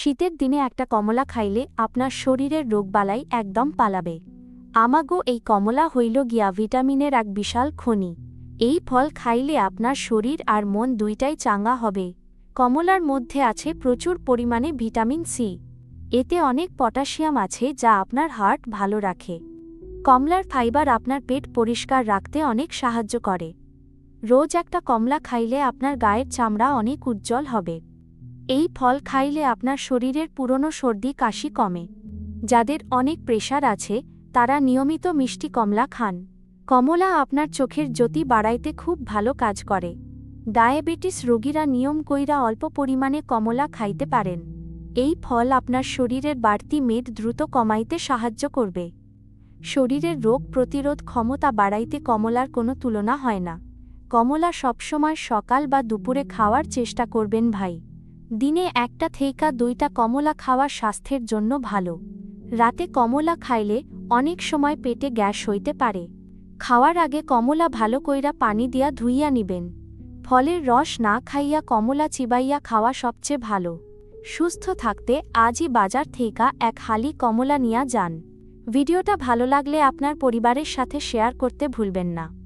শীতের দিনে একটা কমলা খাইলে আপনার শরীরের রোগবালাই একদম পালাবে। আমাগো এই কমলা হইল গিয়া ভিটামিনের এক বিশাল খনি। এই ফল খাইলে আপনার শরীর আর মন দুইটাই চাঙ্গা হবে। কমলার মধ্যে আছে প্রচুর পরিমাণে ভিটামিন সি। এতে অনেক পটাশিয়াম আছে যা আপনার হার্ট ভালো রাখে। কমলার ফাইবার আপনার পেট পরিষ্কার রাখতে অনেক সাহায্য করে। রোজ একটা কমলা খাইলে আপনার গায়ের চামড়া অনেক উজ্জ্বল হবে। এই ফল খাইলে আপনার শরীরের পুরনো সর্দি কাশি কমে। যাদের অনেক প্রেশার আছে, তারা নিয়মিত মিষ্টি কমলা খান। কমলা আপনার চোখের জ্যোতি বাড়াইতে খুব ভালো কাজ করে। ডায়াবেটিস রোগীরা নিয়ম কইরা অল্প পরিমাণে কমলা খাইতে পারেন। এই ফল আপনার শরীরের বাড়তি মেদ দ্রুত কমাইতে সাহায্য করবে। শরীরের রোগ প্রতিরোধ ক্ষমতা বাড়াইতে কমলার কোনো তুলনা হয় না। কমলা সবসময় সকাল বা দুপুরে খাওয়ার চেষ্টা করবেন ভাই। দিনে একটা থেইকা দুইটা কমলা খাওয়া স্বাস্থ্যের জন্য ভালো। রাতে কমলা খাইলে অনেক সময় পেটে গ্যাস হইতে পারে। খাওয়ার আগে কমলা ভালো কইরা পানি দিয়া ধুইয়া নিবেন। ফলের রস না খাইয়া কমলা চিবাইয়া খাওয়া সবচেয়ে ভালো। সুস্থ থাকতে আজই বাজার থেইকা এক হালি কমলা নিয়া যান। ভিডিওটা ভালো লাগলে আপনার পরিবারের সাথে শেয়ার করতে ভুলবেন না।